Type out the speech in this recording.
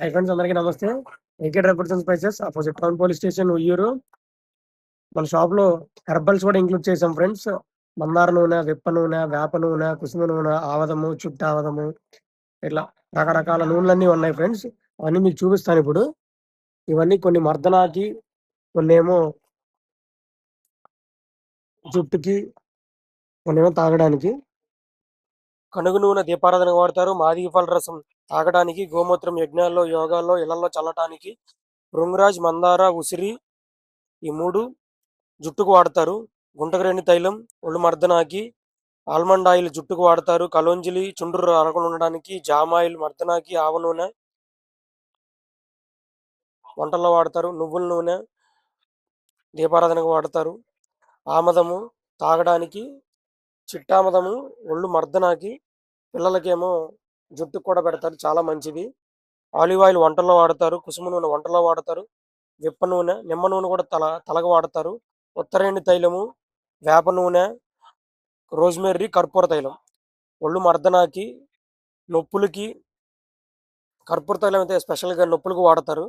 High friends అందరికీ నమస్తే. AK drugs spices opposite town police station Uyyuru. మన షాప్లో హెర్బల్స్ కూడా ఇంక్లూడ్ చేసాం ఫ్రెండ్స్. మందార నూనె విప్ప నూనె వేప నూనె కుసుమ నూనె ఆవదము చుట్టావదము ఇట్లా రకరకాల నూనెలన్నీ ఉన్నాయి ఫ్రెండ్స్. అవన్నీ మీకు చూపిస్తాను ఇప్పుడు. ఇవన్నీ కొన్ని మర్దనాకి కొన్ని ఏమో జుట్టుకి కొన్ని ఏమో తాగడానికి. కనుగు నూనె దీపారాధనకు వాడతారు. మాదిగ ఫల రసం తాగడానికి గోమూత్రం యజ్ఞాల్లో యోగాల్లో ఇళ్ళలో చల్లటానికి భృంగరాజ్ మందార ఉసిరి ఈ మూడు జుట్టుకు వాడతారు. గుంటగరేణి తైలం ఒళ్ళు మర్దనాకి ఆల్మండ్ ఆయిల్ జుట్టుకు వాడతారు. కలోంజిలి చుండ్రు అరకుండా ఉండడానికి జామ ఆయిల్ మర్దనాకి ఆవ నూనె వంటల్లో వాడతారు. నువ్వుల నూనె దీపారాధనకు వాడతారు. ఆమదము తాగడానికి చిట్టామదము ఒళ్ళు మర్దనాకి పిల్లలకేమో జుట్టుకు కూడా పెడతారు. చాలా మంచిది. ఆలివ్ ఆయిల్ వంటల్లో వాడతారు. కుసుమ నూనె వంటల్లో వాడతారు. విప్ప నూనె నిమ్మ నూనె కూడా తల తలకు వాడతారు. ఉత్తరేణి తైలము వేప నూనె రోజ్మెర్రీ కర్పూర తైలం. ఒళ్ళు మర్దనాకి నొప్పులకి కర్పూర తైలం అయితే స్పెషల్గా నొప్పులకు వాడతారు.